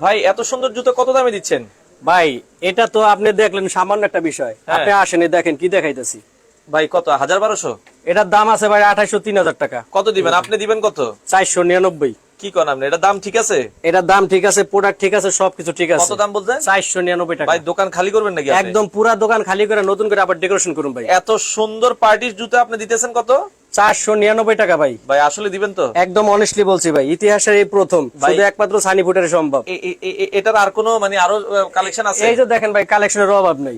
ভাই এত সুন্দর জুতো কত দামে দিচ্ছেন? ভাই এটা তো আপনি দেখলেন সামান্য একটা বিষয়। হ্যাঁ। আপনি আসেন দেখেন কি দেখাইতেছি। ভাই কত? হাজার বারোশো? এটার দাম আছে ভাই আঠাইশো তিন হাজার টাকা। কত দিবেন? আপনি দিবেন কত? চারশো নিরানব্বই। কি করেন আপনি? এটা দাম ঠিক আছে? এটার দাম ঠিক আছে প্রোডাক্ট ঠিক আছে সবকিছু ঠিক আছে। কত দাম চারশো নিরানব্বই টাকা। ভাই দোকান খালি করবেন নাকি একদম পুরা দোকান খালি করে নতুন করে আবার ডেকোরেশন করুন ভাই। এত সুন্দর পার্টির জুতো আপনি দিতেছেন কত? চারশো নিরানব্বই টাকা ভাই। ভাই আসলে দিবেন তো? একদম অনেস্টলি বলছি ভাই ইতিহাসের এই প্রথম শুধু একমাত্র সানি ফুটের সম্ভব। এটার আর কোনো মানে আরও কালেকশন আছে? এই যে দেখেন ভাই কালেকশনের অভাব নেই।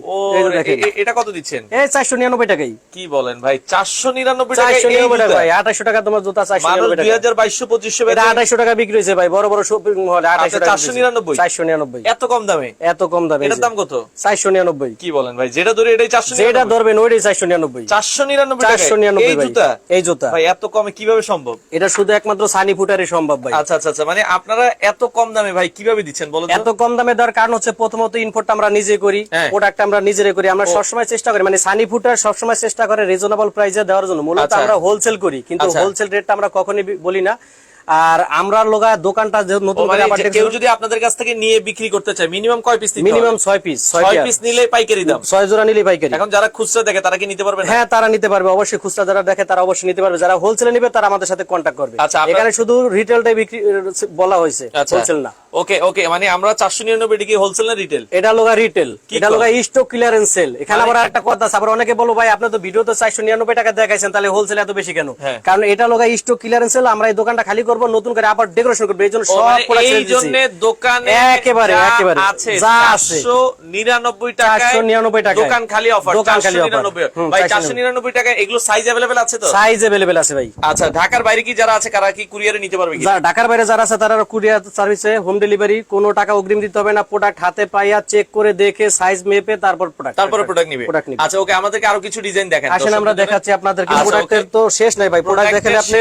এটা কত দিচ্ছেন? এই চারশো নিরানব্বই টাকাই। কি বলেন ভাই চারশো নিরানব্বই টাকা চারশো নিরানব্বই টাকা ভাই আঠাশশো টাকা তোমার জুতা চারশো নিরানব্বই দুই টাকা। হাজার বাইশশো পঁচিশশো এটা আঠাইশো টাকা বিক্রি হয়েছে ভাই বড় বড় শপিং মহলে আঠাইশো টাকা 499 চারশো নিরানব্বই? এত কম দামে? এত কম দামে। এটার দাম কত? চারশো নিরানব্বই। কি বলেন ভাই যেটা ধরে এটাই চারশো যেটা ধরবেন ওইটাই চারশো নিরানব্বই। চারশো নিরানব্বই চারশো নিরানব্বই জুতা? এই জুতা। ভাই এত কমে কীভাবে সম্ভব? এটা শুধু একমাত্র সানি ফুটারই সম্ভব ভাই। আচ্ছা আচ্ছা আচ্ছা মানে আপনারা এত কম দামে ভাই কীভাবে দিচ্ছেন বলো এত কম দামে দেওয়ার কারণ হচ্ছে প্রথমত ইনপোর্টটা আমরা নিজে করি হ্যাঁ। প্রোডাক্ট আমরা নিজেরাই করি। আমরা সবসময় চেষ্টা করি মানে সানি ফুটার সবসময় চেষ্টা করে রিজনেবল প্রাইসে দেওয়ার জন্য। মূলত আচ্ছা। আমরা হোলসেল করি কিন্তু আচ্ছা। হোলসেল রেটটা আমরা কখনই বলি না। আর আমরা লোকা দোকানটা নতুন মানে করে কেউ যদি আপনাদের কাছ থেকে নিয়ে বিক্রি করতে চায় মিনিমাম কয় পিস মিনিমাম? ছয় পিস ছয় পিস নিলে পাইকারি দাম। ছয় জোড়া নিলে পাইকারি। এখন যারা খুচরা দেখে তারা কি নিতে পারবে হ্যাঁ তারা নিতে পারবে। অবশ্যই খুচরা যারা দেখে তারা অবশ্যই নিতে পারবে। যারা হোলসেলে নিবে তারা আমাদের সাথে কন্ট্যাক্ট করবে। আচ্ছা, এখানে শুধু রিটেলটাই বিক্রি বলা হয়েছে আচ্ছা। হোলসেল না। ওকে ওকে মানে আমরা চারশো নিরানব্বই ডিগ্রি হোলসেল না রিটেল এটা লোকা রিটেল এটা? লোকা স্টক ক্লিয়ারেন্স সেল এখানে আবার একটা কথা আছে। আবার অনেকে বলো ভাই আপনি তো ভিডিও তো চারশো নিরানব্বই টাকা দেখাইছেন তাহলে হোলসেল এত বেশি কেন? হ্যাঁ। কারণ এটা লোকা স্টক ক্লিয়ারেন্স সেল আমরা এই দোকানটা খালি করব নতুন করে আবার ডেকোরেশন করব এই জন্য সব product এই জন্য দোকানে একেবারে, একেবারে। আছে যা আছে। চারশো নিরানব্বই টাকায় 499 টাকায়। দোকান খালি অফার দোকান খালি চারশো offer। নিরানব্বই। হুম, ভাই 499 চারশো এগুলো সাইজ অ্যাভেলেবেল আছে তো? সাইজ অ্যাভেলেবেল আছে ভাই। আচ্ছা ঢাকার বাইরে কি যারা আছে কারা কি কুরিয়ারে নিতে পারবে কি? ঢাকার বাইরে যারা আছে তারা কুরিয়ার সার্ভিসে হোম ডেলিভারি কোনো টাকা অগ্রিম দিতে হবে না প্রোডাক্ট হাতে পাইয়া চেক করে দেখে সাইজ মেপে তারপর প্রোডাক্ট তারপরে প্রোডাক্ট নিবে। আচ্ছা ওকে আমাদেরকে আরও কিছু ডিজাইন দেখেন আসেন আমরা দেখাচ্ছি আপনাদেরকে। আচ্ছা, প্রোডাক্টের তো শেষ নাই ভাই। প্রোডাক্ট দেখলে আপনি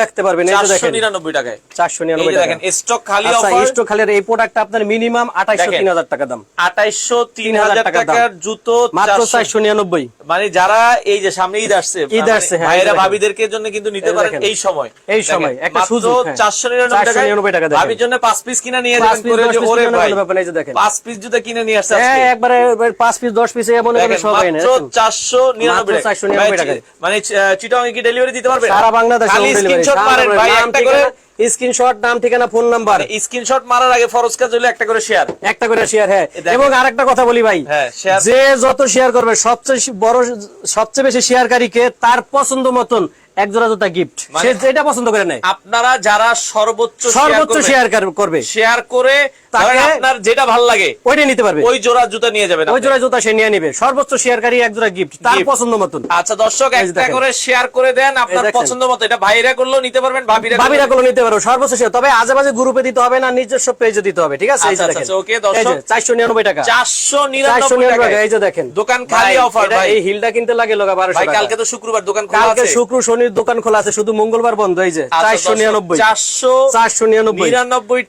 দেখতে পারবেন। এই যে দেখেন নিরানব্বই টাকায় চারশো এই নিরানব্বই যে টাকা দেখেন স্টক খালি আচ্ছা স্টক খালি এই প্রোডাক্টটা আপনার মিনিমাম আঠাইশো দেখেন। তিন হাজার টাকা দাম আঠাইশো তিন 3000 হাজার টাকা দাম। টাকার জুতো মাত্র 400 মানে যারা এই যে সামনে ঈদ আসছে ঈদ মানে আসছে, হ্যাঁ, এই দেখেন। ভাবিদেরকে জন্য কিন্তু নিতে পারেন এই সময় এই সময়, একটা সুযোগ, হ্যাঁ। 499 টাকায় 499 টাকা ভাবির জন্য পাঁচ পিস কিনে নিয়ে যাবেন করে যে ওরে ভাই এই যে দেখেন। পাঁচ পিস জুতা কিনে নিয়ে আসছে হ্যাঁ আজকে। একবারে পাঁচ পিস দশ পিস এমন দেখেন, সবাই নেয়, মাত্র 499 মাত্র 499 টাকায়। মানে চিটাং কি ডেলিভারি দিতে পারবে সারা বাংলাদেশে স্ক্রিনশট মারেন ভাই একটা করে স্ক্রিনশট নাম ঠিকানা ফোন নাম্বার স্ক্রিনশট মারার আগে ফরজ কাজ হলো একটা করে শেয়ার একটা করে শেয়ার হ্যাঁ। এবং আরেকটা কথা বলি ভাই হ্যাঁ, যে যত শেয়ার করবে সবচেয়ে বড় সবচেয়ে বেশি শেয়ারকারীকে তার পছন্দ মতন এক জোড়া জুতা গিফট মানে- সে যেটা পছন্দ করে নেয়। আপনারা যারা সর্বোচ্চ সর্বোচ্চ শেয়ার করবে। শেয়ার করে আপনার যেটা ভালো লাগে ওইটাই নিতে পারবে। ওই জোড়া জুতা নিয়ে যাবেন ওই জোড়া জুতা সে নিয়ে নিবে। সর্বোচ্চ শেয়ারকারী এক জোড়া গিফট তার পছন্দ মতন। আচ্ছা দর্শক একটা করে শেয়ার করে দেন আপনার পছন্দ মতো। এটা ভাইরা করলেও নিতে পারবেন ভাবিরা ভাবিরা করলেও- নিতে পারো সর্বোচ্চ শেয়ার। তবে আজে গ্রুপে দিতে হবে না নিজস্ব পেজে দিতে হবে ঠিক আছে? এই যে আচ্ছা, দেখেন। আচ্ছা, দর্শক। টাকা। টাকা এই যে দেখেন। দোকান খালি অফার ভাই। এই হিলটা কিনতে লাগে টাকা। কালকে তো শুক্রবার দোকান খোলা কালকে শুক্র শনির দোকান খোলা আছে শুধু মঙ্গলবার বন্ধ এই যে চারশো দর্শক, নিরানব্বই। চারশো চারশো নিরানব্বই। নিরানব্বই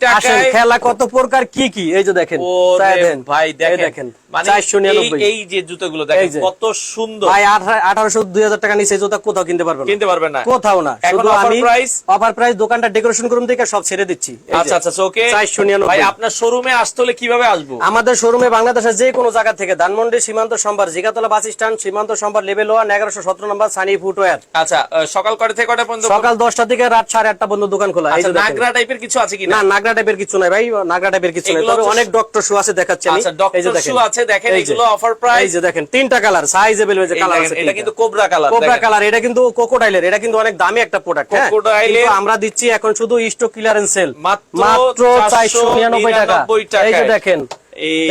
খেলা কত প্রকার কি কি এই যে দেখেন। ভাই দেখেন দেখেন মানে চারশো নিরানব্বই। এই- এই যে জুতোগুলো দেখেন কত সুন্দর। ভাই আঠারোশো দুই টাকা নিচে জুতা কোথাও কিনতে পারবেন কিনতে পারবেন না। কোথাও না। এখন শুধু offer অফার প্রাইস দোকানটা ডেকোরেশন করুন দেখে সব ছেড়ে দিচ্ছি। আচ্ছা আচ্ছা ওকে চারশো নিরানব্বই। ভাই আপনার শোরুমে আসতে হলে কীভাবে আসব? আমাদের শোরুমে বাংলাদেশের যে কোনো জায়গা থেকে ধানমন্ডি সীমান্ত সম্ভার জিগাতলা বাস স্ট্যান্ড সীমান্ত সম্ভার লেভেল ওয়ান এগারোশো সতেরো নম্বর সানি ফুটওয়ার আচ্ছা সকাল কয়টা থেকে কয়টা পর্যন্ত সকাল দশটা থেকে রাত সাড়ে আটটা পর্যন্ত দোকান খোলা। এই আচ্ছা। নাগরা টাইপের কিছু আছে কিনা? না নাগরা টাইপের কিছু নাই ভাই নাগরা টাইপের কিছু নাই। তবে অনেক ডক্টর শু আছে দেখাচ্ছি আমি। আচ্ছা ডক্টর শু আছে দেখেন এই যে। এগুলো অফার প্রাইস এই যে দেখেন তিনটা কালার সাইজ এভেলেবল যে কালার আছে এটা কিন্তু কোবরা কালার কোবরা কালার এটা কিন্তু কোকোডাইলের এটা কিন্তু অনেক দামি একটা প্রোডাক্ট হ্যাঁ Crocodile কিন্তু এর- আমরা দিচ্ছি এখন শুধু স্টক ক্লিয়ারেন্স সেল মাত্র মাত্র 499 টাকা 499 এই যে টাকায়। দেখেন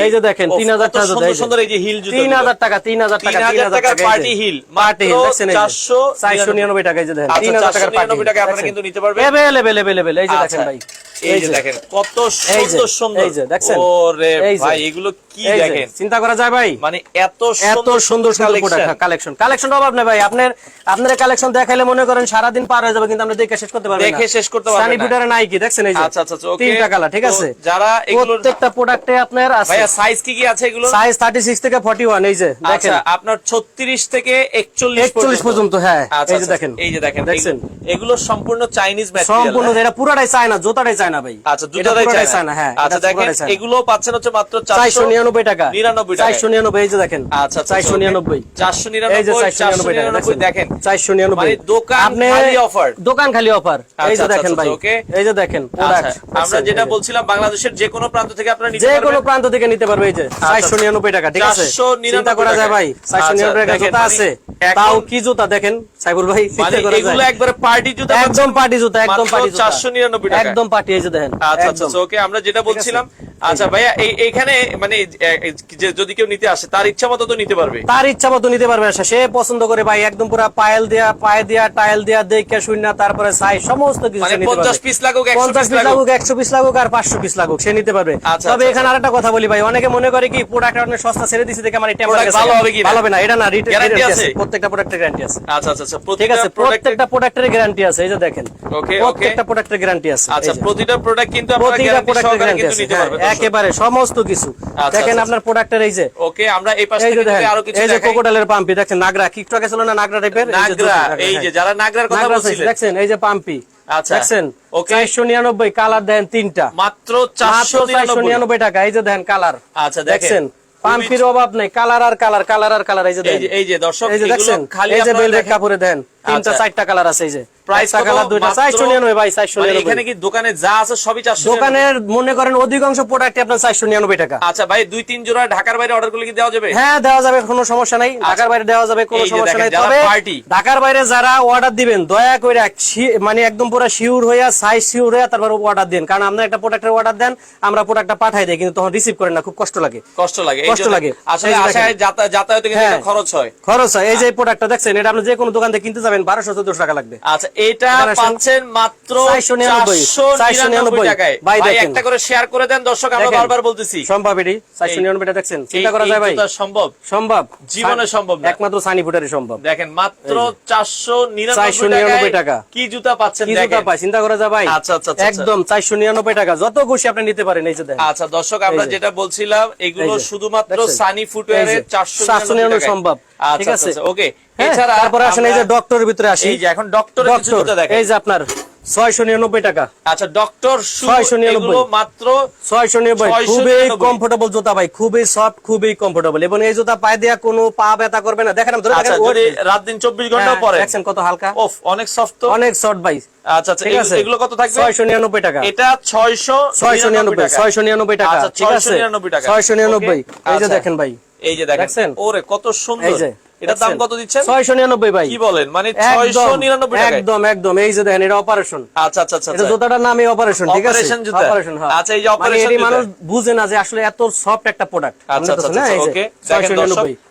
এই যে দেখেন ওফ, 3000 কত টাকা সুন্দর সুন্দর এই যে হিল জুতো 3000 টাকা 3000 টাকা 3000 টাকার party heel, পার্টি হিল মাত্র দেখছেন এই যে 499 499 টাকা এই যে দেখেন আচ্ছা, 3000 টাকার 499 পার্টি টাকায় আপনারা কিন্তু নিতে পারবেন। अवेलेबल अवेलेबल এই যে দেখেন আচ্ছা, ভাই এই যে দেখেন কত এই যে, সুন্দর সুন্দর এই যে, দেখছেন? ওরে এই যে। ভাই এগুলো কি দেখেন? চিন্তা করা যায় ভাই। মানে এত এত সুন্দর সুন্দর কালেকশন কালেকশন অভাব নেই ভাই। আপনার আপনার কালেকশন দেখাইলে মনে করেন পার হয়ে যাবে কিন্তু আমরা দেখে শেষ করতে পারব দেখে শেষ করতে পারবেন সানি নাই কি দেখছেন এই যে? আচ্ছা, আচ্ছা, আচ্ছা, okay। তিনটা কালার ঠিক আছে? যারা এগুলোর- প্রত্যেকটা প্রোডাক্টে আপনার আছে। ভাইয়া সাইজ কি কি আছে এগুলো সাইজ 36 থেকে 41 এই যে দেখেন। আচ্ছা আপনার 36 থেকে 41 41 পর্যন্ত। হ্যাঁ আচ্ছা এই যে আচ্ছা, দেখেন। এই যে দেখেন দেখছেন? এগুলো- এগুলো সম্পূর্ণ চাইনিজ ম্যাটেরিয়াল সম্পূর্ণ এটা পুরাটাই চায় না জোতাটাই চায় না ভাই। আচ্ছা এটা দুটোটাই পুরাটাই চায় না হ্যাঁ আচ্ছা দেখেন। এগুলো পাচ্ছেন হচ্ছে মাত্র 499 টাকা। 99 টাকা 499 এই যে দেখেন। আচ্ছা আচ্ছা 499 499 এই যে 499 টাকা 499 দেখেন। 499 মানে দোকান খালি offer। দোকান খালি অফার এই আচ্ছা, যে আচ্ছা, দেখেন আচ্ছা, ভাই। এই যে দেখেন আচ্ছা আমরা যেটা বলছিলাম বাংলাদেশের যে কোনো প্রান্ত থেকে আপনারা যে কোনো প্রান্ত থেকে নিতে পারবে এই যে 499 টাকা ঠিক আছে? চিন্তা করা যায় ভাই আচ্ছা, 499 টাকা জুতা মানে আছে। তাও কি জুতা দেখেন? সাইবুল ভাই মানে এগুলো একবারে পার্টি জুতা একদম পার্টি জুতা একদম পার্টি জুতা। 499 টাকা। একদম পার্টি এই যে দেখেন। আচ্ছা আচ্ছা ওকে আমরা যেটা বলছিলাম আচ্ছা ভাইয়া এইখানে মানে যদি কেউ নিতে আসে তার ইচ্ছা মতো তো নিতে পারবে? তার ইচ্ছা মতো নিতে পারবে সে সে পছন্দ করে ভাই একদম পুরো পায়েল দেয়া পায়ে দেয়া টাইল দেয়া দেখে শূন্য তারপরে সাইজ সমস্ত কিছু মানে সে 50 পিস লাগুক 100 পঞ্চাশ পিস পিস লাগুক? লাগুক একশো পিস লাগুক আর পাঁচশো পিস লাগুক সে নিতে পারবে। আচ্ছা, তবে আচ্ছা, এখানে আরেকটা কথা বলি ভাই অনেকে মনে করে কি প্রোডাক্ট অনেক সস্তা ছেড়ে দিছে দেখে আমার টেম্পার ভালো হবে কিনা? ভালো হবে না এটা না Guarantee আছে? প্রত্যেকটা প্রোডাক্টের গ্যারান্টি আছে। আচ্ছা আচ্ছা আচ্ছা ঠিক আছে প্রত্যেকটা প্রোডাক্টের গ্যারান্টি আছে এই যে দেখেন। Okay, প্রত্যেকটা প্রোডাক্টের গ্যারান্টি আছে আচ্ছা প্রতিটা প্রোডাক্ট কিন্তু আপনারা গ্যারান্টি সহকারে গ্যারান্টি কিন্তু নিতে হ্যাঁ, পারবেন। একেবারে সমস্ত কিছু। আচ্ছা, দেখেন আচ্ছা, আপনার প্রোডাক্টের এই যে ওকে আমরা এই পাশ থেকে দেখেন আরও কিছু এই যে কোকোডালের পাম্পি দেখছেন নাগরা। কি একটু ছিল না নাগরা টাইপের নাগরা এই যে যারা নাগরার কথা বলছিলেন। দেখছেন এই যে পাম্পি আচ্ছা, দেখছেন? চারশো নিরানব্বই কালার দেন তিনটা। মাত্র চারশো 499 নিরানব্বই টাকা এই যে দেন কালার আচ্ছা দেখছেন? পাম্পির অভাব নেই কালার আর কালার কালার আর কালার এই যে এই যে এই দর্শক এই যে দেখছেন? খালি এই যে বেলভেট কাপড়ে দেন তিনটা আচ্ছা। চারটা কালার আছে এই যে। প্রাইস দুইটা ভাই চারশো মানে নিরানব্বই এখানে কি দোকানে যা আছে সবই 499 দোকানের মনে করেন অধিকাংশ প্রোডাক্ট আপনার চারশো নিরানব্বই টাকা। আচ্ছা ভাই দুই তিন জোড়া ঢাকার বাইরে অর্ডার করলে কি দেওয়া যাবে? হ্যাঁ দেওয়া যাবে কোনো সমস্যা নাই। ঢাকার বাইরে দেওয়া যাবে কোনো সমস্যা নাই। তবে ঢাকার বাইরে যারা অর্ডার দিবেন দয়া করে মানে একদম পুরো শিওর হইয়া সাইজ শিওর হইয়া তারপর অর্ডার দিন। কারণ আপনার একটা প্রোডাক্টের অর্ডার দেন আমরা প্রোডাক্টটা পাঠাই দেই কিন্তু তখন রিসিভ করেন না খুব কষ্ট লাগে। কষ্ট লাগে। কষ্ট লাগে। আসলে আশায় যাতায়াতে কিন্তু হ্যাঁ। খরচ হয়। খরচ হয়। এই যে প্রোডাক্টটা দেখছেন এটা আপনি যে কোনো দোকান থেকে কিনতে যাবেন বারোশো চোদ্দশো টাকা লাগবে। আচ্ছা এটা পাচ্ছেন মাত্র 499 499 টাকায়। ভাই ভাই একটা করে শেয়ার করে দেন দর্শক আমরা বারবার বলতেছি। সম্ভব এটি? চারশো নিরানব্বই টাকা দেখছেন চিন্তা করা যায় ভাই? সম্ভব। সম্ভব। জীবনে সম্ভব না। একমাত্র সানি ফুটারি সম্ভব। দেখেন মাত্র চারশো 499 টাকায় টাকা। কি জুতা পাচ্ছেন কি জুতা পাই চিন্তা করা যায় ভাই? আচ্ছা, আচ্ছা, আচ্ছা, একদম চারশো নিরানব্বই টাকা। যত খুশি আপনি নিতে পারেন এই যে দেন আচ্ছা দর্শক আমরা যেটা বলছিলাম এগুলো শুধুমাত্র সানি যে। চারশো 499 সম্ভব। ঠিক আচ্ছা আছে? আচ্ছা ওকে। এছাড়া তারপরে আসেন এই যে ডক্টরের ভিতরে আসি। এই যে এখন ডক্টর এই যে আপনার ছয়শো নিরানব্বই টাকা। আচ্ছা ডক্টর শু 699 মাত্র ছয়শো নিরানব্বই। 699 খুবই কমফোর্টেবল জুতা ভাই খুবই সফট খুবই কমফোর্টেবল এবং এই জুতা পায়ে দেওয়া কোনো পা ব্যথা করবে না। দেখেন আচ্ছা রাত দিন চব্বিশ ঘণ্টা হ্যাঁ, পরে দেখছেন কত হালকা? ওফ অনেক সফট অনেক ভাই। আচ্ছা আচ্ছা ঠিক আছে। এগুলো কত থাকবে? ছয়শো নিরানব্বই টাকা। এটা ছয়শো ছয়শো নিরানব্বই ছয়শো নিরানব্বই টাকা। আচ্ছা ঠিক আছে? 699 টাকা। ছয়শো নিরানব্বই। এই যে। দেখেন ভাই। এই যে দেখেন। ওরে কত সুন্দর। এটার দাম কত দিচ্ছেন? ছয়শো নিরানব্বই ভাই। কি বলেন? মানে ছয়শো নিরানব্বই একদম নিরানব্বই টাকা একদম একদম। এই যে দেখেন এটা অপারেশন আচ্ছা আচ্ছা আচ্ছা এটা আচ্ছা। জুতাটার নামে অপারেশন ঠিক আছে? অপারেশন জুতা। অপারেশন হ্যাঁ। আচ্ছা, এই যে মানে এটি জুতা। মানুষ বুঝে না যে আসলে এত সফট একটা প্রোডাক্ট আচ্ছা, আচ্ছা, আচ্ছা, okay,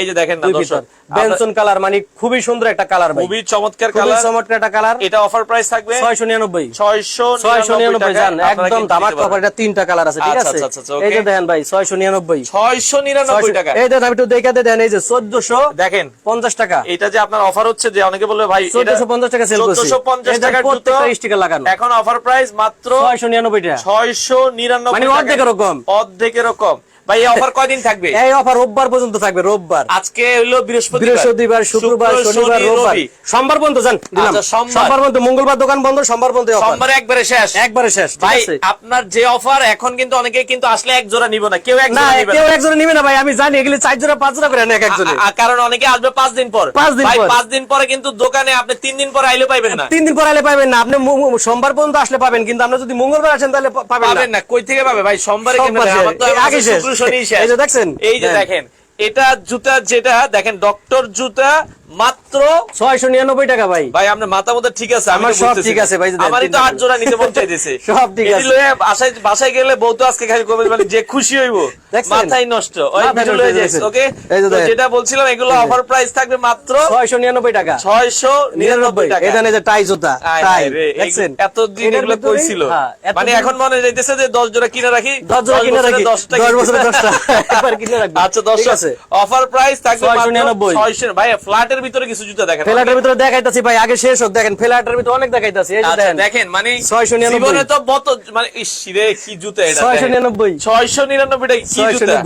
এই যে দেখেন। বেনসন কালার মানে খুবই সুন্দর একটা কালার খুবই চমৎকার কালার চমৎকার একটা কালার এটা অফার প্রাইস থাকবে ছয়শো নিরানব্বই। ছয়শো ছয়শো নিরানব্বই একদম ধামাক অফার এটা তিনটা কালার আছে ঠিক আচ্ছা, আছে? আচ্ছা, আচ্ছা, এই যে দেখেন ভাই ছয়শো নিরানব্বই। ছয়শো নিরানব্বই টাকা। এই দেখেন একটু দেখে দেন এই যে চোদ্দশো দেখেন। পঞ্চাশ টাকা। এটা যে আপনার অফার হচ্ছে যে অনেকে বলবে ভাই চোদ্দশো পঞ্চাশ টাকা সেল চোদ্দশো পঞ্চাশ প্রত্যেকটা স্টিকার লাগানো। এখন অফার প্রাইস মাত্র ছয়শো নিরানব্বই টাকা। ছয়শো নিরানব্বই মানে অর্ধেকের রকম। অর্ধেকের রকম ভাই এই অফার কয়দিন থাকবে? এই অফার রোববার পর্যন্ত থাকবে রোববার। আজকে হলো বৃহস্পতিবার। বৃহস্পতিবার শুক্রবার শনিবার রোববার। সোমবার পর্যন্ত যান দিলাম। আচ্ছা, সোমবার। সোমবার পর্যন্ত মঙ্গলবার দোকান বন্ধ সোমবার পর্যন্ত offer। একবারে শেষ? একবারে শেষ ভাই আপনার যে অফার এখন কিন্তু অনেকে কিন্তু আসলে এক জোড়া নিব না কেউ এক জোড়া নিবে কেউ না একজনে নিবে না ভাই আমি জানি এগুলি চার জোড়া পাঁচ জোড়া করে এক একজনে। কারণ অনেকে আসবে পাঁচ দিন পর। পাঁচ দিন পর। পাঁচ দিন পরে কিন্তু দোকানে আপনি তিন দিন পরে আইলে পাইবেন না। তিন দিন পর আলে পাবেন না আপনি সোমবার পর্যন্ত আসলে পাবেন কিন্তু আপনি যদি মঙ্গলবার আসেন তাহলে পাবেন না। না কই থেকে পাবে? ভাই সোমবারে সোমবার আমার তো আগে শেষ। সলিউশনই শেষ এই যে দেখছেন? এই যে হ্যাঁ। দেখেন এটা জুতা যেটা দেখেন ডক্টর জুতা মাত্র ছয়শো নিরানব্বই টাকা ভাই। ভাই আপনার মাথা মধ্যে ঠিক আছে আমার সব ঠিক আছে ভাই, আমারই তো আট জোড়া নিতে মন চাইতেছে। সব ঠিক আছে। বাসায় বাসায় গেলে বউ তো আজকে খালি মানে যে খুশি হইব? মাথায় নষ্ট? ওকে। যেটা বলছিলাম এগুলো অফার প্রাইস থাকবে মাত্র ছয়শো নিরানব্বই টাকা। ছয়শো নিরানব্বই টাকা। এটা যে টাই জুতা দেখছেন এই- এতদিন এগুলো কইছিল। হ্যাঁ, মানে এখন মনে যাইতেছে যে দশ জোড়া কিনে রাখি দশ জোড়া কিনে রাখি, দশটা দশ বছরে দশটা। আচ্ছা দশ আছে। অফার প্রাইস থাকবে 699 ছয়শো ভাই ফ্ল্যাটের ভিতরে কিছু জুতা দেখেন। ফ্ল্যাটের ভিতরে দেখাইতাছি ভাই আগে শেষ হোক দেখেন ফ্ল্যাটের ভিতরে অনেক দেখাইতাছি এই যে আচ্ছা, দেখেন দেখেন মানে 699 জীবনে তো বত মানে ইস রে কি জুতা এটা 699 ছয়শো নিরানব্বই। কি জুতা?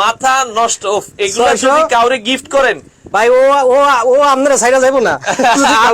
মাথা নষ্ট উফ, এগুলো 600 যদি কাউরে গিফট করেন ভাই ও ও ও আপনারা সাইডা যাইবো না।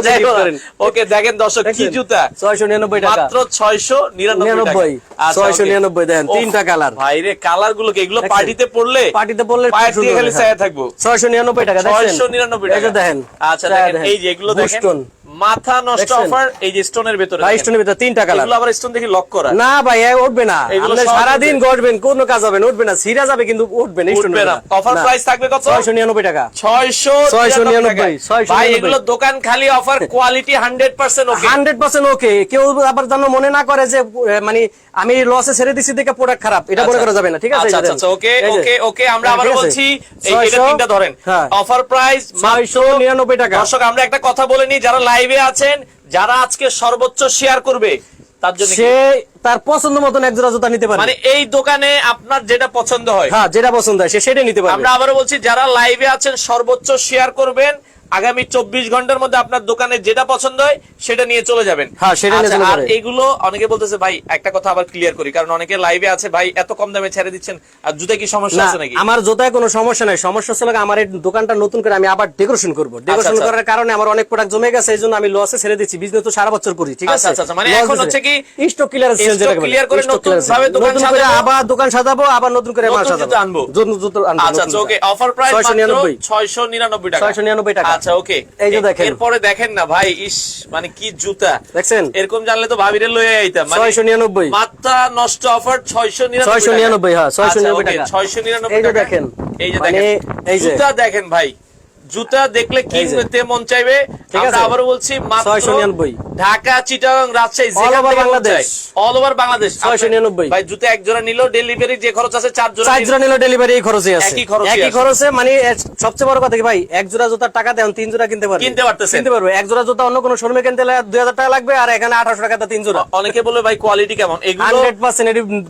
ওকে দেখেন দর্শক কি? জুতা 699 টাকা মাত্র ছয়শো নিরানব্বই টাকা 99 আচ্ছা, 699 okay। দেখেন, উফ, তিনটা colour। ভাইরে কালারগুলো কি এগুলো? পার্টিতে পড়লে পার্টিতে পড়লে পায়ের দিয়ে খালি ছায়া। থাকব 699 টাকা ছয়শো নিরানব্বই টাকা দেখেন আচ্ছা দেখেন এই যে এগুলো দেখেন। মাথা নষ্ট অফার এই যে স্টোনের ভেতরে ভাই স্টোনের ভিতরে তিনটা কালার এগুলো আবার স্টোন দেখি লক করা। না ভাই এ উঠবে না। আপনি সারাদিন উঠবে। গড়বেন কোনো কাজ হবে না উঠবে না সিরা যাবে কিন্তু উঠবে না উঠবে না। অফার প্রাইস থাকবে কত? ছয়শো নিরানব্বই টাকা। ছয়শো 699 699 ভাই এগুলো দোকান খালি offer quality hundred percent okay hundred percent okay কেউ আবার যেন মনে না করে যে মানে আমি লসে ছেড়ে দিছি দেখে প্রোডাক্ট খারাপ। এটা মনে করা যাবে না ঠিক আছে? আচ্ছা আচ্ছা আচ্ছা, ওকে ওকে ওকে আমরা হ্যাঁ, আবার বলছি এই এটা তিনটা ধরেন। অফার প্রাইস ছয়শো নিরানব্বই টাকা। দর্শক আমরা একটা কথা বলে নিই যারা লাইভে আছেন যারা আজকে সর্বোচ্চ শেয়ার করবে তার জন্য সে তার পছন্দ মতন এক জোড়া জুতা নিতে পারে মানে এই দোকানে আপনার যেটা পছন্দ হয়। হ্যাঁ যেটা পছন্দ হয় সে সেটাই নিতে পারে আমরা আবারও বলছি যারা লাইভে আছেন সর্বোচ্চ শেয়ার করবেন আগামী চব্বিশ ঘণ্টার মধ্যে আপনার দোকানে যেটা পছন্দ হয় সেটা নিয়ে চলে যাবেন। হ্যাঁ, সেটা আচ্ছা, আর। এগুলো অনেকে বলতেছে ভাই একটা কথা আবার ক্লিয়ার করি কারণ অনেকে লাইভে আছে ভাই এত কম দামে ছেড়ে দিচ্ছেন আর জুতা কি সমস্যা আছে নাকি? আমার জোতায় কোনো সমস্যা নাই। সমস্যা হচ্ছে আমার এই দোকানটা নতুন করে আমি আবার ডেকোরেশন করব। ডেকোরেশন আচ্ছা। করার কারণে আমার অনেক প্রোডাক্ট জমে গেছে এই জন্য আমি লসে ছেড়ে দিচ্ছি। বিজনেস তো সারা বছর করি ঠিক আছে? আচ্ছা, আচ্ছা, আচ্ছা, মানে এখন হচ্ছে কি স্টক ক্লিয়ার stock clear করে নতুন ভাবে দোকান সাজাবো। আবার দোকান সাজাবো আবার নতুন করে মাল সাজাবো। জুতো আনব। জুতো আনব আচ্ছা আচ্ছা ওকে। অফার প্রাইস ছয়শো নিরানব্বই। ছয়শো নিরানব্বই টাকা। 699 টাকা। আচ্ছা ওকে এই যে দেখেন। এরপরে দেখেন না ভাই ইস মানে কি জুতা দেখছেন? এরকম জানলে তো ভাবিরে লয়ে আইতাম মানে 699 মাত্রা নষ্ট অফার ছয়শো নিরানব্বই 699 হ্যাঁ, 699 টাকা। ছয়শো নিরানব্বই এই যে দেখেন। এই যে মানে দেখেন এই যে। জুতা দেখেন ভাই জুতা দেখলে। কিনতে মন চাইবে? আমরা? আবারও বলছি মাত্র 699 Dhaka Chittagong Rajshahi Bangladesh. All over Bangladesh. 699 ভাই জুতা এক জোড়া নিলেও ডেলিভারি যে খরচ আছে চার জোড়া চার জোড়া নিলে। ডেলিভারি এই খরচে আছে। একই খরচে মানে সবচেয়ে বড় কথা কি ভাই এক জোড়া জুতার টাকা দেন তিন জোড়া কিনতে পারবে। কিনতে পারতেছেন। কিনতে পারবে। এক জোড়া জুতা অন্য কোনো শোরুমে কিনতে গেলে দুই হাজার টাকা লাগবে আর এখানে আঠারোশো টাকা তিন জোড়া। অনেকে বলে ভাই কোয়ালিটি কেমন? এগুলো হান্ড্রেড পার্সেন্ট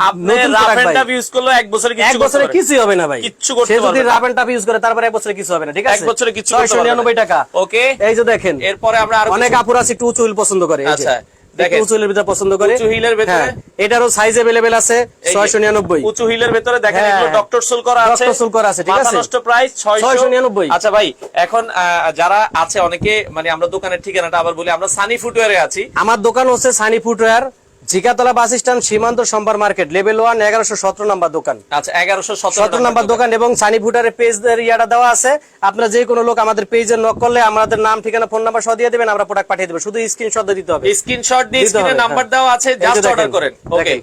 আপনি রাফ এন্ড টাফ ইউজ করলে এক বছরে এক কিছু বছরে কিছুই হবে না ভাই। কিচ্ছু করতে যদি। রাফ এন্ড টাফ ইউজ করে তারপরে এক বছরে কিছু হবে না ঠিক আছে? এক বছরে করতে ছয়শো নিরানব্বই টাকা ওকে এই যে দেখেন এরপরে আমরা আরও অনেক কিছু- আপুর আছে একটু উঁচু পছন্দ করে আচ্ছা, দেখেন। উঁচু হিলের ভিতরে পছন্দ করে উঁচু হিলের ভেতরে? হ্যাঁ, এটারও সাইজ আছে উঁচু হিলের ভেতরে দেখেন হ্যাঁ, এগুলো হ্যাঁ। ডক্টর সোল করা আছে Dr. Soul করা আছে, ঠিক আছে? নষ্ট প্রাইস 699 আচ্ছা ভাই এখন যারা আছে অনেকে মানে আমরা দোকানের ঠিকানাটা আবার বলি আমরা সানি ফুটওয়ারে আছি আমার দোকান হচ্ছে Sunny footwear Jigatala bus stand Shimanto Shambhar market level one এগারোশো সতেরো নম্বর দোকান। আচ্ছা এগারোশো সতেরো নম্বর দোকান। এবং সানি ভুটারের পেজ ইয়াটা দেওয়া আছে। আপনারা যে কোনো লোক আমাদের পেজে নক করলে আমাদের নাম ঠিকানা ফোন নাম্বার সহ দিয়ে দেবেন আমরা প্রোডাক্ট পাঠিয়ে দেবো। শুধু স্ক্রিনশট দিতে হবে। স্ক্রিনশট দিয়ে নাম্বার হ্যাঁ। দেওয়া আছে জাস্ট অর্ডার করেন। ওকে।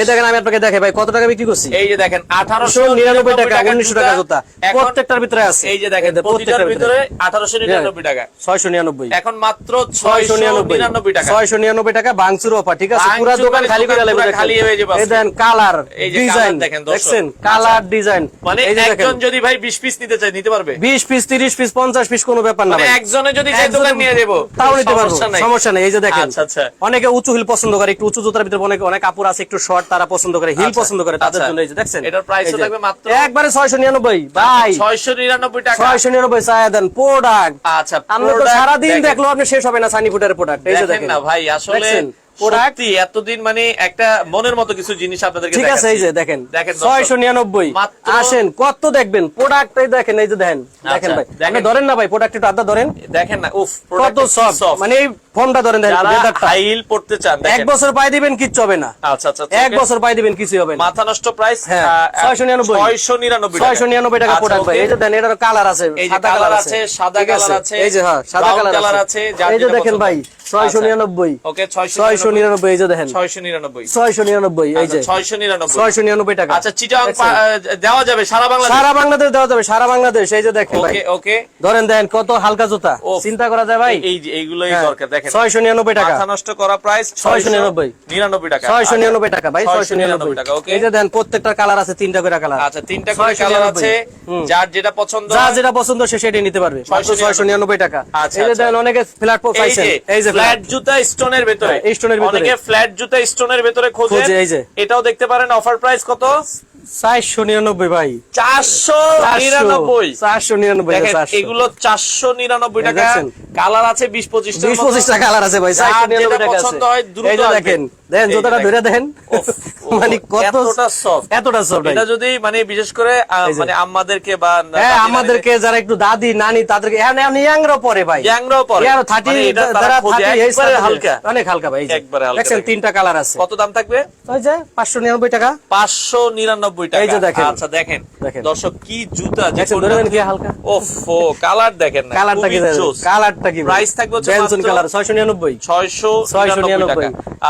এই দেখেন আমি আপনাকে দেখে ভাই কত টাকা বিক্রি করছি? এই যে দেখেন আঠারোশো নিরানব্বই টাকা উনিশশো টাকা জুতা। প্রত্যেকটার ভিতরে আছে। এই যে দেখেন প্রতিটার ভিতরে। আঠারোশো নিরানব্বই টাকা। ছয়শো নিরানব্বই। এখন মাত্র ছয়শো নিরানব্বই। নিরানব্বই টাকা। ছয়শো নিরানব্বই টাকা অফার ঠিক আছে? পুরো দোকান মানে খালি করে লাগবে খালি হয়ে যাবে এই দেন কালার ডিজাইন দেখেন, দেখছেন? কালার ডিজাইন মানে যে দেখেন। একজন যদি ভাই বিশ পিস নিতে চায় নিতে পারবে? বিশ পিস তিরিশ পিস পঞ্চাশ পিস কোনো ব্যাপার না মানে একজনে যদি দোকান নিয়ে যাব তাও নিতে পারব সমস্যা নাই। নেই। এই যে দেখেন আচ্ছা, আচ্ছা। অনেকে উঁচু হিল পছন্দ করে একটু উঁচু জুতার ভিতরে অনেক অনেক কাপড় আছে একটু শর্ট তারা পছন্দ করে হিল আচ্ছা, পছন্দ করে তাদের আচ্ছা। জন্য এই যে দেখছেন? এটার প্রাইস হবে থাকবে মাত্র- একবারে ছয়শো নিরানব্বই ভাই। ছয়শো নিরানব্বই টাকা। ছয়শো নিরানব্বই চায়া দেন প্রোডাক্ট আচ্ছা আপনি তো সারা দিন দেখল আপনি শেষ হবে না সানি ফুটের প্রোডাক্ট এই যে দেখেন না ভাই আসলে সত্যি এতদিন মানে একটা মনের মতো কিছু জিনিস আপনাদেরকে ঠিক আছে এই যে দেখেন দেখেন ছয়শো নিরানব্বই। মাত্র- আসেন কত দেখবেন? প্রোডাক্ট দেখেন এই যে দেখেন দেখেন ভাই। দেখেন। আপনি ধরেন না ভাই প্রোডাক্ট একটু আদা ধরেন। দেখেন না উফ কত সফট মানে এই ফোনটা ধরেন দেখেন যারা leatherটা। পড়তে চান এক বছর পাই দিবেন কিচ্ছু হবে না। আচ্ছা আচ্ছা এক বছর পাই দিবেন কিছু হবে না। মাথা নষ্ট প্রাইস হ্যাঁ, 699 ছয়শো নিরানব্বই। ছয়শো নিরানব্বই টাকা। প্রোডাক্ট ভাই। এই যে এটার কালার আছে সাদা কালার আছে সাদা কালার আছে? এই যে হ্যাঁ সাদা কালার আছে। এই যে দেখেন ভাই ছয়শো আচ্ছা। নিরানব্বই। ওকে ছয়শো ছয়শো ছয়শো নিরানব্বই এই যে দেখেন। ছয়শো নিরানব্বই। ছয়শো নিরানব্বই এই যে। ছয়শো নিরানব্বই। ছয়শো নিরানব্বই টাকা। আচ্ছা চিটাং দেওয়া যাবে সারা বাংলাদেশ? সারা বাংলাদেশ দেওয়া যাবে সারা বাংলাদেশ এই যে দেখেন ওকে ওকে। ধরেন দেন কত হালকা জুতা। চিন্তা করা যায় ভাই? এই এইগুলোই হ্যাঁ, দরকার দেখেন। ছয়শো নিরানব্বই টাকা। মাথা নষ্ট করা প্রাইস 699 নিরানব্বই। টাকা। ছয়শো নিরানব্বই টাকা ভাই ছয়শো নিরানব্বই টাকা? এই যে দেন প্রত্যেকটা কালার আছে তিনটা করে কালার আচ্ছা তিনটা করে কালার আছে যার যেটা পছন্দ যা হয়, যেটা পছন্দ সে সেটাই নিতে পারবে। 699 ছয়শো নিরানব্বই। টাকা। আচ্ছা, এই যে আচ্ছা। দেন অনেকে ফ্ল্যাট পাইছেন এই যে ফ্ল্যাট জুতা স্টোনের ভেতরে। স্টোনের ভিতরে। অনেকে ফ্ল্যাট জুতা স্টোনের ভিতরে খোঁজে খোঁজে, এই যে। এটাও দেখতে পারেন অফার প্রাইস কত যদি মানে বিশেষ করে আমাদেরকে বা হ্যাঁ আমাদেরকে যারা একটু দাদি নানি তাদেরকে পরে ভাই। হালকা। অনেক হালকা ভাই তিনটা কালার আছে। কত দাম থাকবে? পাঁচশো নিরানব্বই টাকা। টাকা নিরানব্বই পঁচানব্বই টাকা। আচ্ছা দেখেন। দর্শক কি জুতা কালার দেখেন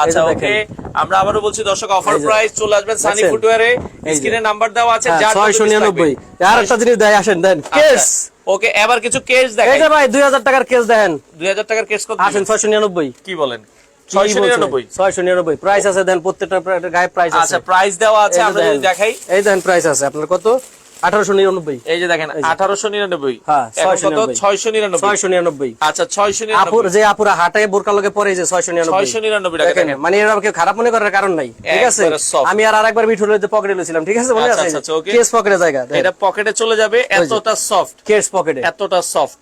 আচ্ছা ওকে আমরা আবারও বলছি দর্শক অফার প্রাইস চলে আসবেন সানি ফুটওয়ারে স্ক্রিনে নাম্বার দেওয়া আছে 699 আর একটা জিনিস দেয় আসেন দেন আচ্ছা। কেস ওকে এবার কিছু কেস দেখেন। ভাই টাকার কেস দেন। 2000 টাকার কেস কত আসেন 699 কি বলেন? 699 প্রাইস আছে দেন প্রত্যেকটা গায়ে প্রাইস আছে। আচ্ছা প্রাইস দেওয়া আছে আমরা যদি দেখাই। এই দেন প্রাইস আছে। আপনার কত? 1899 এই যে দেখেন আঠারোশো নিরানব্বই। এখন কত? 699 ছয়শো নিরানব্বই। আচ্ছা ছয়শো আপুর যে আপুরা হাটায় বোরকা লগে পরে যে ছয়শো নিরানব্বই। টাকা দেখেন দেখেন। মানে এরা কেউ খারাপ মনে করার কারণ নাই ঠিক আছে? আমি আর আরেকবার মিঠুর পকেটে লইছিলাম ঠিক আছে মনে আচ্ছা, আছে আচ্ছা, okay। কেস পকেটে জায়গা এটা পকেটে চলে যাবে এতটা সফট কেস পকেটে এতটা সফট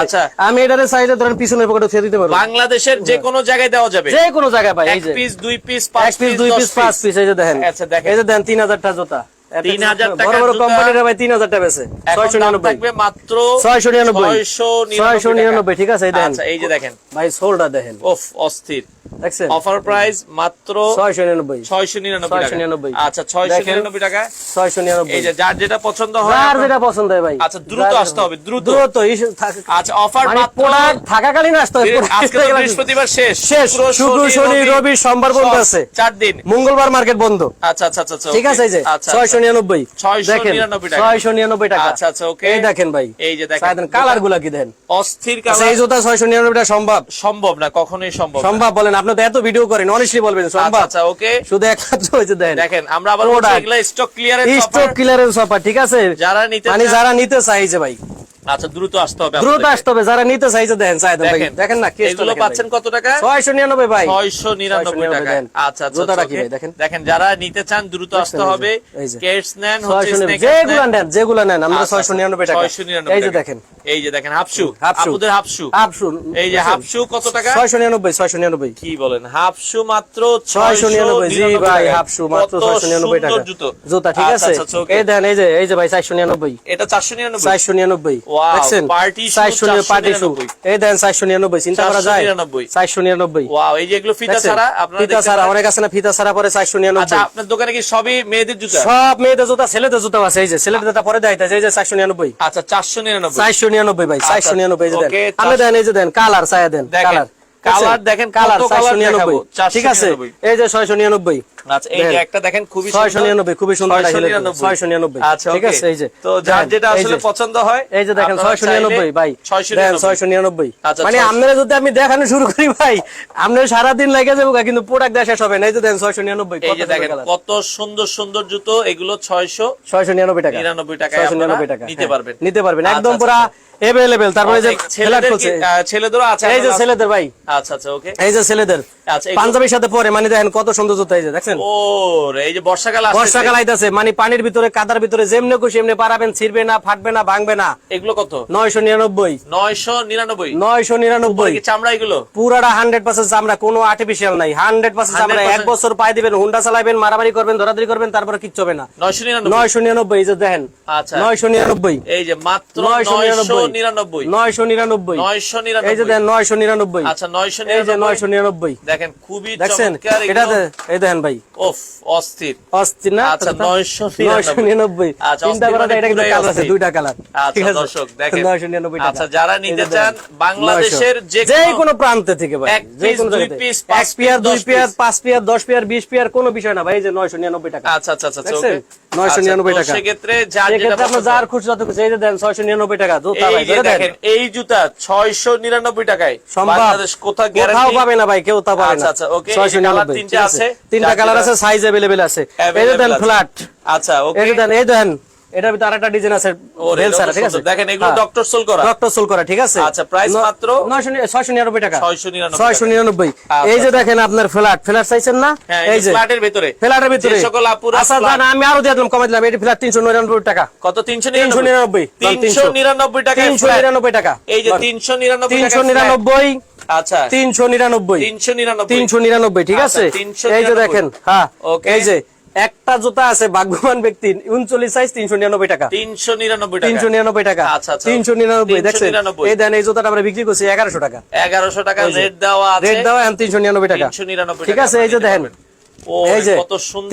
আচ্ছা। আমি এটারে সাইডে ধরেন পিছনের পকেটে ছেড়ে দিতে পারব। বাংলাদেশের যে কোনো জায়গায় দেওয়া যাবে। যে কোনো জায়গায় ভাই এই এক পিস দুই পিস পাঁচ পিস দুই পিস পাঁচ পিস এই যে দেখেন। আচ্ছা, দেখেন। এই যে দেন 3000 টাকা জুতা। 3000 বড় টাকার বড় জুতা। কোম্পানিরা ভাই 3000 টাকা বেচে। এখন দাম 699 থাকবে মাত্র 699 699 699 ঠিক আছে এই দেন আচ্ছা এই যে দেখেন। ভাই সোলটা দেখেন। ওফ অস্থির। দেখছেন? অফার প্রাইস মাত্র 699 ছয়শো নিরানব্বই টাকা। 699 আচ্ছা ছয়শো দেখেন। নিরানব্বই টাকা 699 এই যে যার যেটা পছন্দ হয় যার আপনার- যেটা পছন্দ হয় ভাই। আচ্ছা, দ্রুত যার- আসতে হবে, দ্রুত। দ্রুত ইস- থাক- আচ্ছা অফার মানে মাত্র থাকাকালীন আসতে হবে আজকে তো বৃহস্পতিবার শেষ। শেষ। শুক্র শনি রবি। সোমবার বন্ধ আছে। চার দিন। মঙ্গলবার মার্কেট বন্ধ। আচ্ছা আচ্ছা আচ্ছা ঠিক আছে এই যে আচ্ছা ছয়শো নিরানব্বই। 699 ছয়শো নিরানব্বই টাকা। আচ্ছা, আচ্ছা, okay। এই দেখেন ভাই। এই যে দেখেন। কালারগুলা কি দেন? অস্থির আচ্ছা, কালার। এই জুতা ছয়শো নিরানব্বই টাকা সম্ভব? সম্ভব না কখনোই সম্ভব সম্ভব বলেন আপনি তো এত ভিডিও করেন অনেস্টলি বলবেন সম্ভব? আচ্ছা ওকে শুধু একমাত্র হয়েছে দেন। দেখেন আমরা আবার এগুলা stock clearance stock clearance offer ঠিক আছে? যারা নিতে মানে যারা নিতে চাইছে ভাই। আচ্ছা দ্রুত আসতে হবে দ্রুত আসতে হবে যারা নিতে চাইছে দেখেন চাই দেন। ভাই দেখেন না কেসটা এগুলো পাচ্ছেন কত টাকা? ছয়শো নিরানব্বই ভাই। 699 টাকা। আচ্ছা আচ্ছা জুতাটা আচ্ছা, ভাই, দেখেন। দেখেন যারা নিতে চান দ্রুত আসতে হবে। কেটস নেন হচ্ছে যেগুলা নেন। যেগুলা নেন আমরা আচ্ছা, ছয়শো নিরানব্বই টাকা। ছয়শো নিরানব্বই এই যে দেখেন। এই যে দেখেন হাফ শু হাফ শু। আপুদের হাফ শু এই যে হাফশু কত টাকা? ছয়শো নিরানব্বই ছয়শো নিরানব্বই। কি বলেন? হাফ শু মাত্র ছয়শো নিরানব্বই। জি ভাই হাফ শু মাত্র কত ছয়শো নিরানব্বই টাকা। সুন্দর জুতো। জুতা ঠিক আচ্ছা, আছে? আচ্ছা, আচ্ছা। এই দেন এই যে এই যে ভাই চারশো নিরানব্বই। এটা চারশো নিরানব্বই? চারশো নিরানব্বই। Wow, দেখছেন party shoe চারশো পার্টি শু 499 এই দেন চারশো নিরানব্বই চিন্তা করা যায়। চারশো নিরানব্বই। এই যে এগুলো ফিতা ছাড়া ফিতা ছাড়া অনেক আছে না ফিতা ছাড়া পরে চারশো আচ্ছা নিরানব্বই আপনার দোকানে কি সবই মেয়েদের জুতা? সব মেয়েদের জুতা ছেলেদের জুতা আছে এই যে ছেলেদের পরে দেয় এই যে চারশো নিরানব্বই। আচ্ছা চারশো নিরানব্বই। চারশো নিরানব্বই ভাই চারশো নিরানব্বই দেন। okay, দেন এই যে দেন কালার চায়া দেন দেখেন, কালার দেখেন, কালার কত চারশো colour নিরানব্বই। দেখাবো? ঠিক আছে? এই যে ছয়শো নিরানব্বই। আচ্ছা এই যে একটা দেখেন খুবই ছয়শো নিরানব্বই খুবই সুন্দর একটা হিলের জুতো। 699 আচ্ছা ঠিক আছে? এই যে তো যার যেটা আসলে পছন্দ হয় এই যে দেখেন আপনারা ছয়শো চাইলে নিরানব্বই ভাই। 699 ছয়শো নিরানব্বই। আচ্ছা, মানে আপনারা যদি আমি দেখানো শুরু করি ভাই আপনার সারাদিন লেগে যাব কিন্তু প্রোডাক্ট দেখা শেষ হবে না। এই যে দেন ছয়শো নিরানব্বই এই যে দেখেন কত সুন্দর সুন্দর জুতো এগুলো ছয়শো ছয়শো নিরানব্বই টাকা। নিরানব্বই টাকায় ছয়শো আপনারা নিরানব্বই টাকা নিতে হ্যাঁ, পারবেন। নিতে পারবেন আচ্ছা, একদম আচ্ছা, পুরা এভেলেবেল তারপরে যে ছেলেদের ছেলেদেরও আছে এই যে ছেলেদের ভাই। আচ্ছা আচ্ছা ওকে এই যে ছেলেদের আচ্ছা পাঞ্জাবির সাথে পরে মানে দেখেন কত সুন্দর জুতা এই যে দেখছেন? ও এই যে বর্ষাকাল বর্ষাকাল আইতাছে মানে পানির ভিতরে কাদার ভিতরে যেমনি খুশি এমনি পারাবেন ছিড়বে না ফাটবে না ভাঙবে না। এগুলো কত? নয়শো নিরানব্বই। নয়শো নিরানব্বই? নয়শো নিরানব্বই। কি চামড়া এগুলো? পুরাটা হান্ড্রেড পার্সেন্ট চামড়া কোনো আর্টিফিশিয়াল নাই। হান্ড্রেড পার্সেন্ট চামড়া এক বছর পাই দিবেন হুন্ডা চালাবেন মারামারি করবেন ধরাধরি করবেন তারপরে কিচ্ছু হবে না। নয়শো নিরানব্বই? নয়শো নিরানব্বই এই যে দেখেন। আচ্ছা। নয়শো নিরানব্বই। এই যে মাত্র নয়শো নয়শো নিরানব্বই। নিরানব্বই। নয়শো নিরানব্বই। নয়শো এই যে নিরানব্বই। দেন নয়শো নিরানব্বই। আচ্ছা নয়শো নয়শো এই যে নয়শো নিরানব্বই। দেখেন খুবই চমৎকার এটা এই দেখেন ভাই। ওফ অস্থির। অস্থির না? আচ্ছা, 999 আচ্ছা, চিন্তা করা মানে এটা কিন্তু কালার আছে দুইটা কালার। আচ্ছা দর্শক দেখেন। নয়শো নিরানব্বই টাকা। আচ্ছা যারা নিতে চান বাংলাদেশের যে কোনো- প্রান্ত থেকে ভাই যে কোনো দুই পাঁচ পিয়ার দুই দশ পিয়ার পাঁচ পিয়ার দশ পিয়ার বিশ পিয়ার কোনো বিষয় না ভাই এই যে নয়শো নিরানব্বই টাকা। আচ্ছা আচ্ছা আচ্ছা? ওকে 999 আচ্ছা, টাকা। সেক্ষেত্রে যার যেটা সেক্ষেত্রে যার খুশি যত খুশি এই যে দেন ছয়শো নিরানব্বই টাকা জুতা ভাই ধরে দেখেন এই জুতা ছয়শো নিরানব্বই টাকায়। বাংলাদেশ কোথাও কোথাও পাবে না ভাই কেউ তা পাবে আচ্ছা, না আচ্ছা, তিনটে আছে? তিনটা কালার আছে সাইজ অ্যাভেলেবেল আছে। এই যে দেন ফ্ল্যাট আচ্ছা ওকে এই যে দেন এই দেন। এটার ভিতরে আরেকটা ডিজাইন আছে এটা সারা ঠিক আছে? দেখেন, এগুলো Dr. Soul করা। ডক্টর সোল করা ঠিক আছে? আচ্ছা, ন- মাত্র? নয়শো নি- ছয়শো নিরানব্বই টাকা। 699 ছয়শো নিরানব্বই। আচ্ছা, এই যে আচ্ছা। দেখেন আপনার ফ্ল্যাট ফ্ল্যাট চাইছেন না? হ্যাঁ এই যে ফ্ল্যাটের ভিতরে। ফ্ল্যাটের ভিতরে। সকল আপুরা আচ্ছা flat- আমি আরও দিয়ে দিলাম কমাই দিলাম। এটি ফ্ল্যাট তিনশো নিরানব্বই টাকা। কত? তিনশো তিনশো নিরানব্বই। তিনশো নিরানব্বই টাকা তিনশো নিরানব্বই টাকা। এই যে তিনশো নিরানব্বই তিনশো নিরানব্বই। আচ্ছা। তিনশো নিরানব্বই। তিনশো নিরানব্বই। তিনশো নিরানব্বই ঠিক আচ্ছা, আছে? এই যে দেখেন হ্যাঁ. এই যে একটা জুতা আছে ভাগ্যবান ব্যক্তি উনচল্লিশ সাইজ তিনশো নিরানব্বই টাকা। তিনশো নিরানব্বই তিনশো নিরানব্বই টাকা। আচ্ছা, আচ্ছা। তিনশো নিরানব্বই 399 দেখছেন এই দেন এই জুতাটা আমরা বিক্রি করছি এগারোশো টাকা। এগারোশো টাকা রেট দেওয়া রেট দেওয়া তিনশো নিরানব্বই টাকা। ঠিক আছে এই যে দেখেন এই যে কত সুন্দর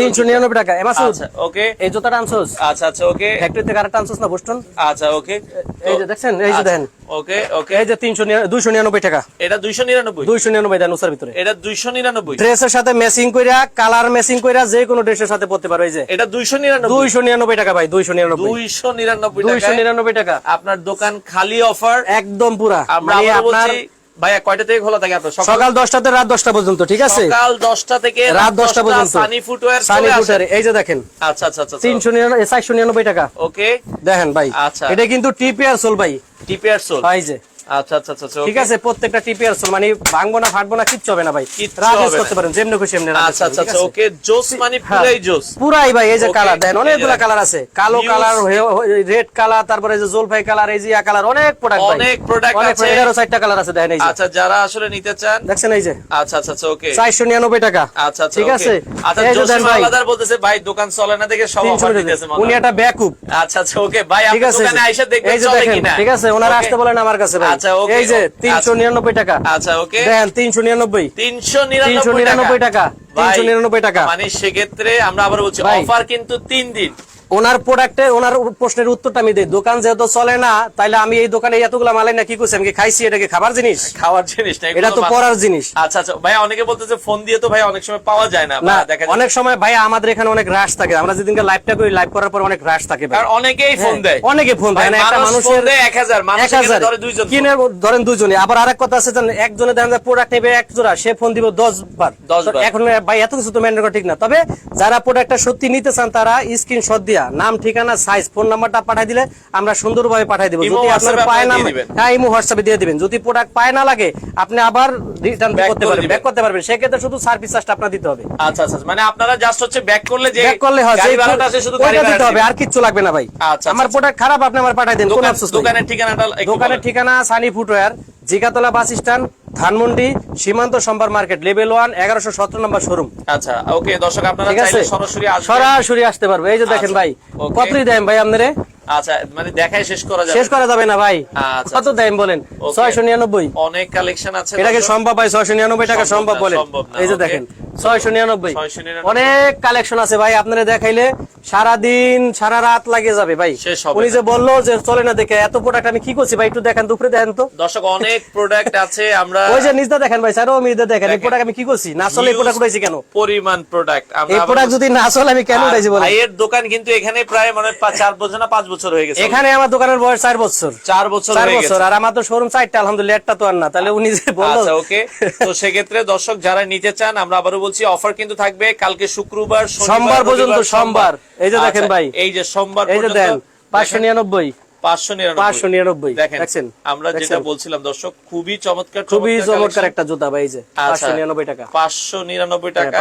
টাকা। আচ্ছা ওকে। এই জুতাটা আনছোস? আচ্ছা আচ্ছা ওকে। ফ্যাক্টরি থেকে আরেকটা আনছোস না বোস্টন? আচ্ছা ওকে। এই যে দেখছেন? এই যে দেখেন। ওকে এই যে টাকা। এটা দেন ভিতরে। এটা দুইশো নিরানব্বই? ড্রেসের সাথে ম্যাচিং কইরা কালার ম্যাচিং কইরা যে কোনো ড্রেসের সাথে পড়তে পারো এই যে। এটা দুইশো নিরানব্বই? দুইশো নিরানব্বই টাকা ভাই দুইশো নিরানব্বই। দুইশো নিরানব্বই দুইশো টাকা নিরানব্বই টাকা। আপনার দোকান খালি অফার। একদম পুরা। আমরা আপনার বলছি ভাইয়া কয়টা থেকে খোলা থাকে আপনার? সকাল দশটা থেকে রাত দশটা পর্যন্ত ঠিক আছে? সকাল দশটা থেকে রাত দশটা পর্যন্ত। সানি ফুটওয়্যার সানি চলে এই যে দেখেন। আচ্ছা আচ্ছা আচ্ছা তিনশো নিরানব্বই চারশো নিরানব্বই টাকা। ওকে দেখেন ভাই আচ্ছা। এটা কিন্তু টিপিআর সোল ভাই। টিপিআর সোল ভাই যে। আচ্ছা আচ্ছা আচ্ছা আচ্ছা, ঠিক আছে প্রত্যেকটা টিপিআর সোল মানে ভাঙবো না ফাটবো না কিচ্ছু হবে না ভাই। কিচ্ছু করতে পারেন যেমনি খুশি এমনি আচ্ছা আচ্ছা আচ্ছা ওকে জোস মানে হ্যাঁ। পুরাই জোস। পুরাই ভাই এই যে কালার দেন অনেকগুলা কালার আছে। কালো কালার রেড কালার তারপরে যে জলফাই কালার এই যে কালার অনেক প্রোডাক্ট অনেক product আছে। এগারো চারটা কালার আছে দেখেন এই যে। আচ্ছা যারা আসলে নিতে চান দেখছেন এই যে। আচ্ছা আচ্ছা আচ্ছা ওকে চারশো নিরানব্বই টাকা। আচ্ছা আচ্ছা ঠিক আছে? আচ্ছা এই যে দেন জসিম ভাই। আলাদার বলতেছে ভাই দোকান চলে না দেখে সব অফার দিতেছে উনি একটা আচ্ছা আচ্ছা ওকে ভাই ঠিক আপনি দোকানে আইসা দেখবেন চলে কিনা। ঠিক আছে ওনারা। আসতে বলেন আমার কাছে ভাই। আচ্ছা, ওকে এই যে okay, তিনশো আচ্ছা। নিরানব্বই টাকা। আচ্ছা ওকে দেন তিনশো নিরানব্বই। তিনশো তিনশো নিরানব্বই টাকা। তিনশো নিরানব্বই টাকা। মানে সেক্ষেত্রে আমরা আবার বলছি অফার কিন্তু তিন দিন। ওনার প্রোডাক্টে ওনার প্রশ্নের উত্তরটা আমি দিই। দোকান যেহেতু চলে না তাইলে আমি এই দোকানে এতগুলা মালাই না কি করছি? আমি খাইছি? এটা কি খাবার জিনিস? খাওয়ার জিনিস এটা তো পড়ার জিনিস। আচ্ছা আচ্ছা ভাই অনেকে বলতেছে ফোন দিয়ে তো ভাই অনেক সময় পাওয়া যায় না দেখা অনেক সময় ভাই আমাদের এখানে অনেক রাশ থাকে। আমরা যেদিনকে লাইভটা করি লাইভ করার পর অনেক রাশ থাকে ভাই। অনেকেই ফোন হ্যাঁ, দেয়। অনেকে ফোন দেয়। একটা মানুষের ফোন দেয় এক হাজার মানুষ এক হাজার। এখানে ধরে দুইজন কিনে ধরেন আবার আরেক কথা আছে জানেন, একজনে দেখেন প্রোডাক্ট নেবে এক জোড়া সে ফোন দিব দশ বার। 10 তো বার। এখন ভাই এত কিছু তো মেনটেন ঠিক না। তবে যারা প্রোডাক্টটা সত্যি নিতে চান তারা স্ক্রিনশট দিয়া নাম ঠিকানা সাইজ ফোন নাম্বারটা পাঠাই দিলে আমরা সুন্দরভাবে পাঠাই দেবো। যদি আপনার পায় না দিয়ে। হ্যাঁ ইমো হোয়াটসঅ্যাপে দিয়ে দিবেন। যদি প্রোডাক্ট পায় না লাগে আপনি আবার রিটার্ন করতে পারবেন ব্যাক করতে পারবেন। সেক্ষেত্রে শুধু সার্ভিস চার্জটা আপনার দিতে হবে। আচ্ছা আচ্ছা মানে আপনারা জাস্ট হচ্ছে ব্যাক করলে যে ব্যাক করলে হয় যে ভাড়াটা আছে শুধু গাড়ি দিতে হবে আর কিচ্ছু লাগবে না ভাই। আচ্ছা, আমার আচ্ছা। প্রোডাক্ট খারাপ আপনি আমার পাঠাই দেন কোনো আফসোস দোকানের ঠিকানাটা দোকানের ঠিকানা Sunny footwear Jigatala bus stand Dhanmondi Shimanto Shambhar market level one এগারোশো সতেরো নম্বর শোরুম। আচ্ছা ওকে দর্শক আপনারা সরাসরি সরাসরি আসতে পারবে। এই যে দেখেন আচ্ছা, ভাই. কতই দেন ভাই আপনারে? আচ্ছা মানে দেখাই শেষ করা যাবে শেষ করা যাবে না ভাই। আচ্ছা, কত দেন বলেন? Okay. ছয়শো নিরানব্বই। অনেক কালেকশন আছে এটাকে সম্ভব ভাই? ছয়শো নিরানব্বই টাকা সম্ভব সম্ভব বলেন। এই যে দেখেন 699 অনেক কালেকশন আছে ভাই আপনারা দেখাইলে সারা দিন সারা রাত লাগে যাবে ভাই। উনি যে বলল যে চলে না দেখে এত প্রোডাক্ট আমি কি করছি ভাই? একটু দেখেন তো উপরে দেখেন তো। দর্শক অনেক প্রোডাক্ট আছে আমরা ওই যে নিজটা দেখেন ভাই স্যার ও নিজটা দেখেন এই প্রোডাক্ট আমি কি করছি? না চলে এই প্রোডাক্ট উঠাইছি কেন? পরিমাণ প্রোডাক্ট আমরা এই প্রোডাক্ট যদি না চলে আমি কেন উঠাইছি বলেন? ভাইয়ের দোকান কিন্তু এখানে প্রায় মানে চার বছর না পাঁচ বছর হয়ে গেছে। এখানে আমার দোকানের বয়স চার বছর। চার বছর চার বছর। আর আমার তো শোরুম চারটা আলহামদুলিল্লাহ একটা তো আর না। তাহলে উনি যে বলল আচ্ছা ওকে। তো সেক্ষেত্রে দর্শক যারা নিতে চান আমরা আবারও বলছি অফার কিন্তু থাকবে। কালকে শুক্রবার সোমবার পর্যন্ত সোমবার। এই যে দেখেন আচ্ছা, ভাই। এই যে সোমবার এই যে দেন পাঁচশো নিরানব্বই। দেখেন আমরা যেটা বলছিলাম দর্শক খুবই চমৎকার খুবই চমৎকার একটা জুতা ভাই যে আচ্ছা। নিরানব্বই টাকা। পাঁচশো নিরানব্বই টাকা।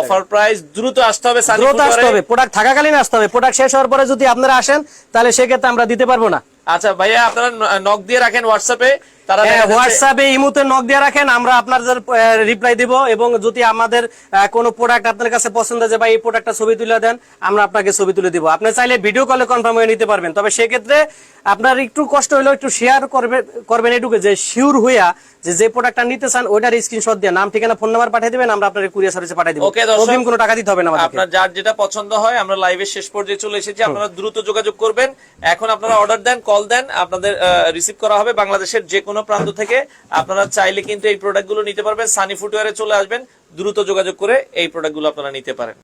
অফার প্রাইস দ্রুত আসতে হবে দ্রুত আসতে হবে প্রোডাক্ট থাকাকালীন আসতে হবে। প্রোডাক্ট শেষ হওয়ার পরে যদি আপনারা আসেন তাহলে সেক্ষেত্রে আমরা দিতে পারব না। আচ্ছা ভাইয়া আপনারা নক দিয়ে রাখেন হোয়াটসঅ্যাপে তারা হোয়াটসঅ্যাপে ইমুতে নক দিয়ে রাখেন আমরা আপনাদের রিপ্লাই দিব এবং যদি আমাদের কোনো প্রোডাক্ট আপনার কাছে পছন্দ হয় যে ভাই এই প্রোডাক্টটা ছবি তুলে দেন আমরা আপনাকে ছবি তুলে দিব। আপনি চাইলে ভিডিও কলে কনফার্ম হয়ে নিতে পারবেন তবে সেক্ষেত্রে আপনার একটু কষ্ট হলেও একটু শেয়ার করবে করবেন এটুকু যে শিওর হইয়া যে যে প্রোডাক্টটা নিতে চান ওইটার স্ক্রিনশট দিয়ে নাম ঠিকানা ফোন নাম্বার পাঠিয়ে দিবেন আমরা আপনার কুরিয়ার সার্ভিসে পাঠিয়ে দিব। ওকে দর্শক। অগ্রিম কোনো টাকা দিতে হবে না আমাদেরকে। আপনার যার যেটা পছন্দ হয় আমরা লাইভের শেষ পর্যায়ে চলে এসেছি। আপনারা দ্রুত যোগাযোগ করবেন। এখন আপনারা অর্ডার দেন কল দেন আপনাদের রিসিভ করা হবে বাংলাদেশের যে কোনো প্রান্ত থেকে। আপনারা চাইলে কিন্তু এই প্রোডাক্টগুলো নিতে পারবেন। সানি ফুটওয়ারে চলে আসবেন। দ্রুত যোগাযোগ করে এই প্রোডাক্টগুলো আপনারা নিতে পারেন।